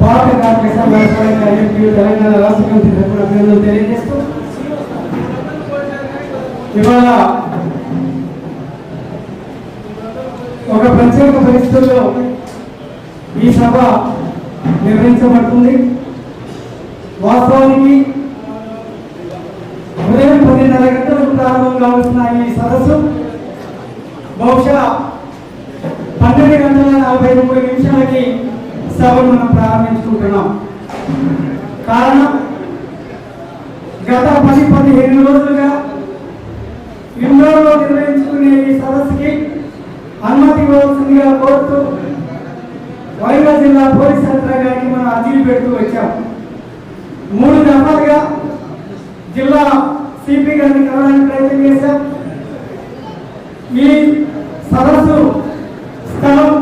భారత కార్మిక సంఘాల తెలంగాణ రాష్ట్ర కమిటీ తరఫున అభినందనలు తెలియజేస్తూ ఇవాళ ఒక ప్రత్యేక పరిస్థితుల్లో ఈ సభ నిర్వహించబడుతుంది. వాస్తవానికి ఉదయం పదిన్నర గంటలకు ప్రారంభం కావాల్సిన ఈ సదస్సు బహుశా పన్నెండు గంటల నలభై మూడు నిమిషాలకి సభను మనం ప్రారంభించుకుంటున్నాం. కారణం గత పది పదిహేను రోజులుగా ఇండోర్లో నిర్వహించుకునే ఈ సదస్సుకి అనుమతి ఇవ్వవలసిందిగా కోరుతూ వరంగల్ జిల్లా పోలీస్ యంత్రాంగానికి మనం అర్జీలు పెడుతూ వచ్చాం. మూడు దఫాలుగా జిల్లా సిపి గారిని కలవడానికి ప్రయత్నం చేశాం. ఈ సదస్సు స్థలం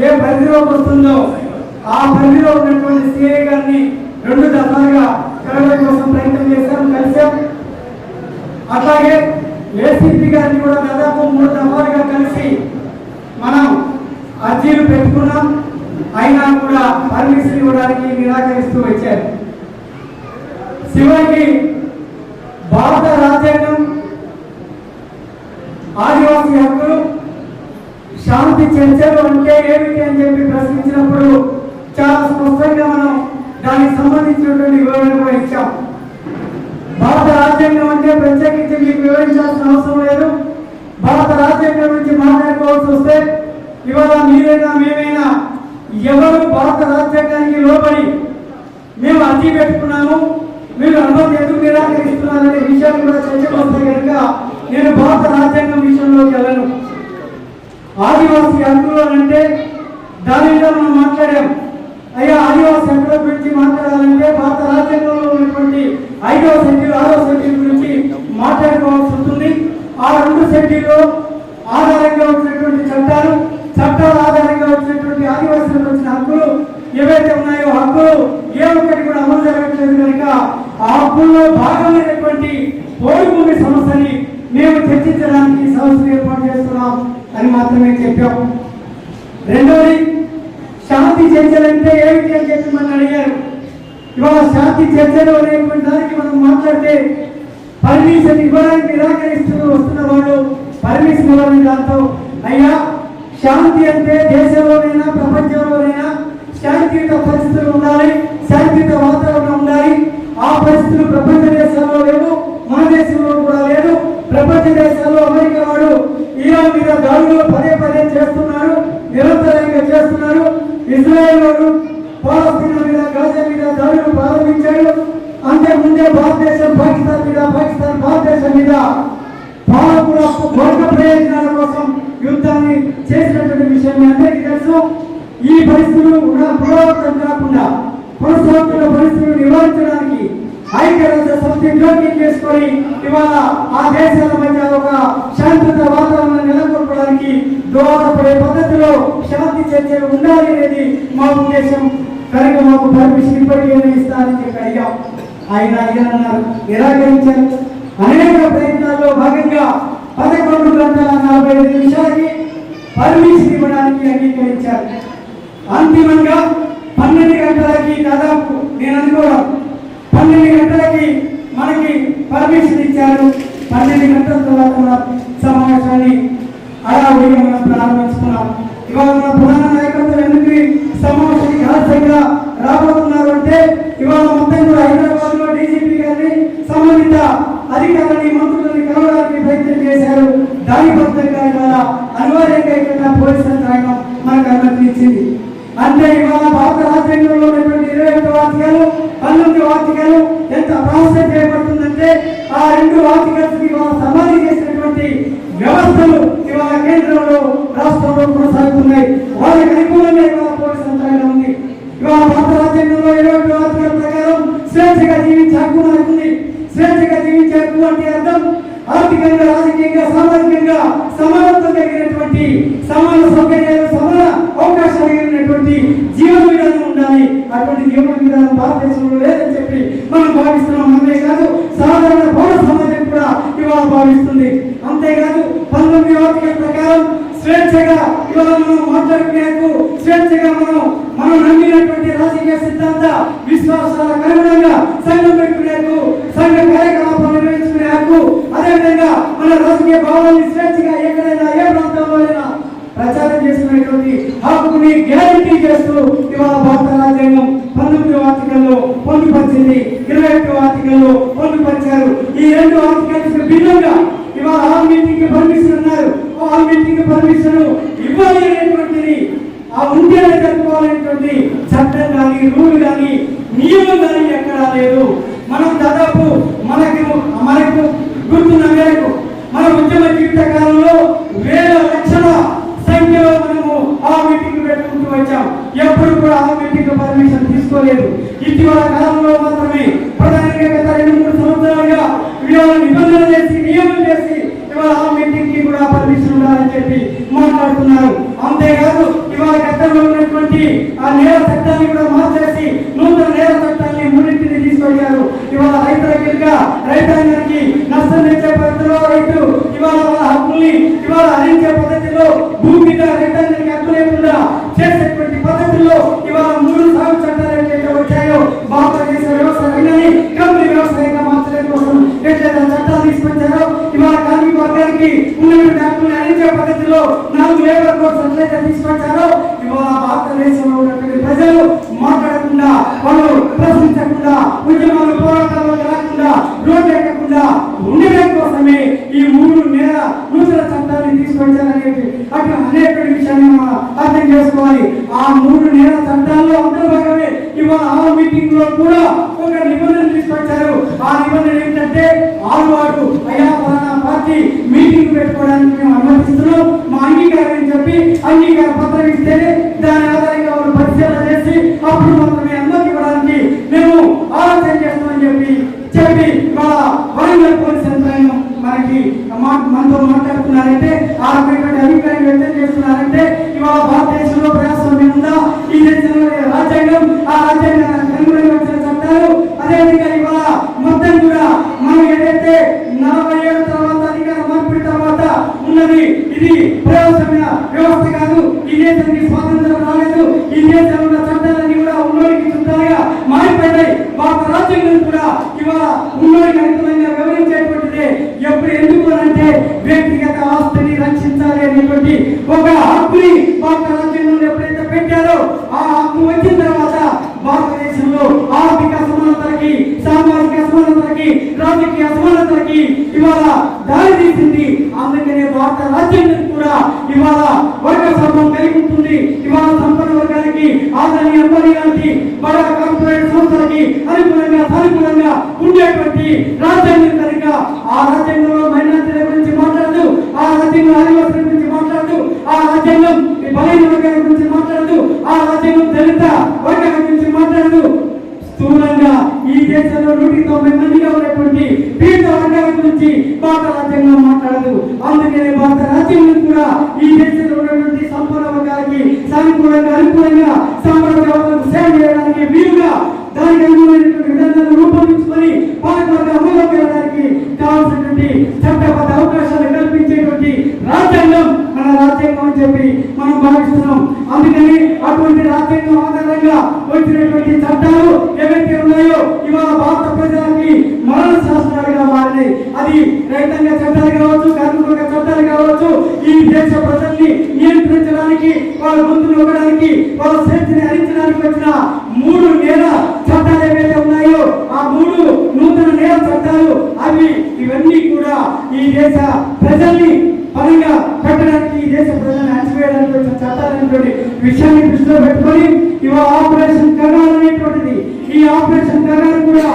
ఏ పరిధిలోకి వస్తుందో ఆ పరిధిలో ఉన్నటువంటి సిఐ గారిని రెండు దఫాలుగా తెరవడం కోసం ప్రయత్నం చేశాం కలిసాం అట్లాగే ఏసీపీ గారిని కూడా దాదాపు మూడు దఫాలుగా కలిసి మనం అర్జీలు పెట్టుకున్నాం. అయినా కూడా పర్మిషన్ ఇవ్వడానికి నిరాకరిస్తూ వచ్చారు. శివకి భారత రాజ్యాంగం ఆదివాసీ హక్కులు శాంతి చర్చలు అంటే ఏమిటి అని చెప్పి ప్రశ్నించినప్పుడు చాలా స్పష్టంగా మనం దానికి సంబంధించినటువంటి వివరణ కూడా ఇచ్చాం. భారత రాజ్యాంగం అంటే ప్రత్యేకించి మీకు వివరించాల్సిన అవసరం లేదు. భారత రాజ్యాంగం గురించి మాట్లాడుకోవాల్సి వస్తే ఇవాళ మీరైనా మేమైనా ఎవరు భారత రాజ్యాంగానికి లోబడి మేము అర్జీ పెట్టుకున్నాము మీరు అనుమతి ఎందుకు నిరాకరిస్తున్నారనే విషయాన్ని కూడా చర్చకు వస్తే కనుక నేను భారత రాజ్యాంగం విషయంలోకి వెళ్ళను. ఆదివాసీ హక్కులు అంటే దాని మీద మనం మాట్లాడాం. అయ్యా ఆదివాసీ హక్కుల గురించి మాట్లాడాలంటే భారత రాజ్యాంగంలో ఉన్నటువంటి ఐదవ సెంటీలు ఆరో సెంటీల గురించి మాట్లాడుకోవాల్సి ఉంటుంది. ఆ రెండు సెంటీల్లో ఆధారంగా వచ్చినటువంటి చట్టాలు చట్టాల ఆధారంగా వచ్చినటువంటి ఆదివాసులకు వచ్చిన హక్కులు ఏవైతే ఉన్నాయో హక్కులు ఏ ఒక్కటి కూడా అమలు జరగట్లేదు కనుక ఆ హక్కుల్లో భాగమైనటువంటి పోడు భూమి సమస్యని మేము చర్చించడానికి ఈ సమస్యను ఏర్పాటు చేస్తున్నాం అని మాత్రమే చెప్పాం రెండోది శాంతి చర్చలంటే ఏమిటి అని చెప్పి మనం అడిగారు ఇవాళ శాంతి చర్చలు అనేటువంటి దానికి మనం మాట్లాడితే పర్మిషన్ ఇవ్వడానికి నిరాకరిస్తూ వస్తున్న వాళ్ళు పర్మిషన్ ఇవ్వాలని దాంతో అయ్యా శాంతి అంటే దేశంలోనైనా ప్రపంచంలోనైనా శాంతియుత పరిస్థితులు ఉండాలి శాంతియుత వాతావరణం ఉండాలి. ఆ పరిస్థితులు ప్రపంచ దేశాల్లో యుద్ధాన్ని చేసినటువంటి విషయం మీ అందరికీ తెలుసు. ఈ పరిస్థితులు కూడా పునరావృతం కాకుండా కొనసాగుతున్న పరిస్థితులు నివారించడానికి ఐక్యరాజ్య సమితి జోక్యం చేసుకొని ఇవాళ ఆ దేశాల మధ్య ఒక శాంతియుత వాతావరణం నెలకొల్పడానికి దోహదపడే పద్ధతిలో శాంతి చర్చలు ఉండాలి అనేది మా ఉద్దేశం. కనుక మాకు పర్మిషన్ ఇప్పటికే ఇస్తానని చెప్పి అడిగాం. ఆయన అయ్యారన్నారు నిరాకరించారు అనేక ప్రయత్నాల్లో భాగంగా పదకొండు గంటల నలభై ఐదు నిమిషాలకి పర్మిషన్ ఇవ్వడానికి అంగీకరించారు. అంతిమంగా పన్నెండు గంటలకి దాదాపు నేను అనుకోవడం పన్నెండు గంటలకి ఆర్థికంగా రాజకీయంగా సామాజికంగా సమానత్వం కలిగినటువంటి సమాన సౌకర్యాలు సమాన అవకాశాలు కలిగినటువంటి జీవన విధానం ఉండాలి. అటువంటి జీవన విధానం భారతదేశంలో లేదని చెప్పి మనం భావిస్తున్నాం. అంతే కాదు సాధారణ పౌర సమాజం కూడా ఇవాళ భావిస్తుంది. అంతేకాదు పంతొమ్మిది వార్తల ప్రకారం స్వేచ్ఛగా ఇవాళ మనం మాట్లాడుకునేందుకు స్వేచ్ఛగా మనం మనం నమ్మినటువంటి రాజకీయ సిద్ధాంత విశ్వాసాల కారణంగా సంఘం పెట్టుకునేందుకు హక్కు సంఘ కార్యకలాపాలు నిర్వహించుకునే హక్కు అదేవిధంగా మన రాజకీయ భావాన్ని స్వేచ్ఛగా ఎక్కడైనా ఏ ప్రాంతంలో అయినా ప్రచారం చేసుకునేటువంటి హక్కుని గ్యారంటీ చేస్తూ ఇవాళ భారత రాజ్యాంగం పంతొమ్మిది ఆర్టికల్లో పొందుపరిచింది ఇరవై ఒకటి ఆర్టికల్లో పొందుపరిచారు ఈ రెండు ఆర్టికల్స్ భిన్నంగా ఇవాళ ఆల్ మీటింగ్కి పర్మిషన్ ఉన్నారు ఆల్ మీటింగ్కి పర్మిషన్ ఇవ్వాలి అనేటువంటిది ఆ ఉంటేనే జరుపుకోవాలనేటువంటి చట్టం కానీ రూల్ కానీ నియమం కానీ ఎక్కడా లేదు. మనం దాదాపు మనకి మనకు గుర్తున్న మేరకు మన ఉద్యమ జీవిత కాలంలో వేల లక్షల సంఖ్యలో మనము ఆ మీటింగ్ పెట్టుకుంటూ వచ్చాం. ఎప్పుడు కూడా ఆ మీటింగ్ పర్మిషన్ తీసుకోలేదు. ఇటీవల కాలంలో మాత్రమే ప్రధానంగా గత రెండు మూడు సంవత్సరాలుగా ఇవాళ నిబంధన చేసి నియమం చేసి ఇవాళ ఆ మీటింగ్కి కూడా పర్మిషన్ ఉండాలని చెప్పి మాట్లాడుతున్నారు. అంతేకాదు ఇవాళ గతంలో ఉన్నటువంటి ఆ నేర చట్టాన్ని కూడా మార్చేసి నూతన నేర చట్టాన్ని మూడింటిని తీసుకొచ్చారు. ఇవాళ రైతులకిగా రైతాంగానికి నష్టం తెచ్చే పద్ధతిలో రైతు ఇవాళ వాళ్ళ హక్కుల్ని ఇవాళ అందించే పద్ధతిలో భూ కోడ్స్ తీసుకొచ్చారో ఇవాళ భారతదేశంలో ఉన్నటువంటి ప్రజలు మాట్లాడకుండా వాళ్ళు ప్రశ్నించకుండా ఉద్యమాలు పోరాటాలు రాకుండా రోడ్డు ఎక్కకుండా ఉండడం కోసమే ఈ మూడు నెల నూతన చట్టాన్ని తీసుకొచ్చారనేది అక్కడ అనేక విషయాన్ని మనం అర్థం చేసుకోవాలి. ఆ మూడు నెల చట్టాల్లో అంతర్భాగమే ఇవాళ ఆ మీటింగ్లో కూడా ఒక నిబంధన తీసుకొచ్చారు. ఆ నిబంధన ఏంటంటే ఆరు పార్టీ మీటింగ్ పెట్టుకోవడానికి మేము అనుమతిస్తున్నాం. మా అంగీకారం అని చెప్పి అంగీకార పత్రం ఇస్తేనే దాని ఆధారంగా వాళ్ళు పరిశీలన చేసి అప్పుడు మాత్రమే అనుమతి ఇవ్వడానికి మేము ఆలోచన చేస్తామని చెప్పి చెప్పి వాళ్ళ వరంగల్ పోలీస్ యంత్రాంగం మనకి మా- మనతో మాట్లాడుతున్నారంటే ఆ అభిప్రాయం వ్యక్తం చేస్తున్నారంటే ఇవాళ ఉన్నోడికి వివరించేటువంటిదే ఎప్పుడు ఎందుకు అంటే వ్యక్తిగత ఆస్తిని రక్షించాలి అనేటువంటి ఒక హక్కుని భారత రాజ్యాంగంలో ఎప్పుడైతే పెట్టారో ఆ హక్కు వచ్చిన తర్వాత భారతదేశంలో ఆర్థిక అసమానతలకి సామాజిక అసమానతలకి రాజకీయ అసమానతలకి ఇవాళ దారి తీసింది అందుకనే భారత రాజ్యాంగం కూడా ఇవాళ వర్గ సమం కలిగి ఉంటుంది ఇవాళ సంపన్న వర్గానికి ఆదాని అంబానీ గారికి బడా కార్పొరేట్ సంస్థలకి అనుకూలంగా సానుకూలంగా ఉండేటువంటి రాజ్యాంగం కనుక ఆ రాజ్యాంగంలో మైనార్టీల గురించి మాట్లాడదు ఆ రాజ్యాంగం ఆదివాసుల గురించి మాట్లాడదు ఆ రాజ్యాంగం బలైన వర్గాల గురించి మాట్లాడదు ఆ రాజ్యాంగం దళిత వర్గాల గురించి మాట్లాడదు. స్థూలంగా ఈ దేశంలో నూటి తొంభై మందిగా ఉన్నటువంటి పీడిత వర్గాల గురించి భారత రాజ్యాంగం కాదు అందుకనే భారత రాజ్యాంగం కూడా ఈ దేశంలో ఉన్నటువంటి సంపూర్ణ వర్గాలకి సానుకూలంగా అనుకూలంగా సంపూర్ణ సేవ చేయడానికి వీలుగా దానికి అనుగుణమైనటువంటి విధానాలను రూపొందించుకొని పాలకవర్గ అమలులోకి వెళ్ళడానికి కావాల్సినటువంటి చట్టబద్ధ అవకాశాలు కల్పించేటువంటి రాజ్యాంగం మన రాజ్యాంగం అని చెప్పి మనం భావిస్తున్నాం. అందుకని అటువంటి రాజ్యాంగం ఆధారంగా వచ్చినటువంటి చట్టాలు ఏవైతే ఉన్నాయో ఇవాళ భారత ప్రజలకి మరణ శాస్త్రాలుగా మారినాయి. అది రైతాంగ చట్టాలు కావచ్చు ఇవ్వడానికి వాళ్ళ గొంతు ఇవ్వడానికి వాళ్ళ స్వేచ్ఛని హరించడానికి వచ్చిన మూడు నేల చట్టాలు ఏవైతే ఉన్నాయో ఆ మూడు నూతన నేల చట్టాలు అవి ఇవన్నీ కూడా ఈ దేశ ప్రజల్ని పరంగా పెట్టడానికి ఈ దేశ ప్రజల్ని అణచివేయడానికి వచ్చిన చట్టాలనేటువంటి విషయాన్ని దృష్టిలో పెట్టుకొని ఇవాళ ఆపరేషన్ కగారు అనేటువంటిది. ఈ ఆపరేషన్ కగారు కూడా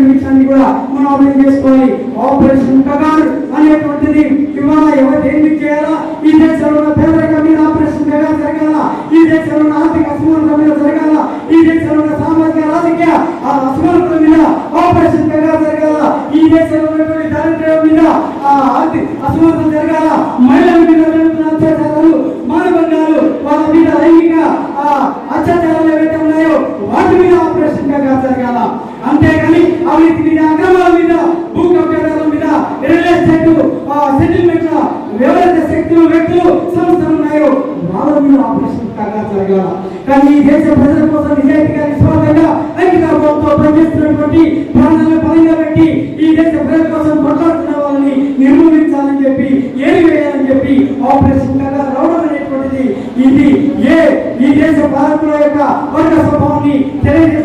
ఉన్నటువంటి కూడా. మనం అర్థం చేసుకోవాలి. ఆపరేషన్ కగారు అనేటువంటిది ఇవాళ ఎవరు దేన్ని చేయాలా? ఈ దేశంలో ఉన్న పేదరికం మీద ఆపరేషన్ కగారు జరగాల? ఈ దేశంలో ఉన్న ఆర్థిక అసమానత మీద జరగాల? ఈ దేశంలో ఉన్న సామాజిక రాజకీయ ఆ అసమానత మీద ఆపరేషన్ కగారు జరగాల? ఈ దేశంలో ఉన్నటువంటి దారిద్ర్యం మీద ఆ ఆర్థిక అసమానత జరగాల? మహిళల మీద జరుగుతున్న అత్యాచారాలు మానబంధాలు వాళ్ళ మీద లైంగిక అత్యాచారాలు ఏవైతే ఉన్నాయో వాటి మీద ఆపరేషన్ కగారు జరగాల? అంతేగాని అవినీతి మీద అక్రమాల మీద భూ కబ్జాల మీద రియల్ ఎస్టేట్ సెటిల్మెంట్ల ఎవరైతే శక్తులు వ్యక్తులు సంస్థలు ఉన్నాయో వాళ్ళ మీద ఆపరేషన్ కాగా జరగాల. కానీ ఈ దేశ ప్రజల కోసం నిజాయితీగా నిస్వార్థంగా ఐక్యతాభావంతో పనిచేస్తున్నటువంటి ప్రాణాలను పరంగా పెట్టి ఈ దేశ ప్రజల కోసం కొట్లాడుతున్న వాళ్ళని నిర్మూలించాలని చెప్పి ఏమి వేయాలని చెప్పి ఆపరేషన్ కాగా రావడం అనేటువంటిది. ఇది ఏ ఈ దేశ పాలకుల యొక్క వర్గ స్వభావాన్ని తెలియజేస్తుంది.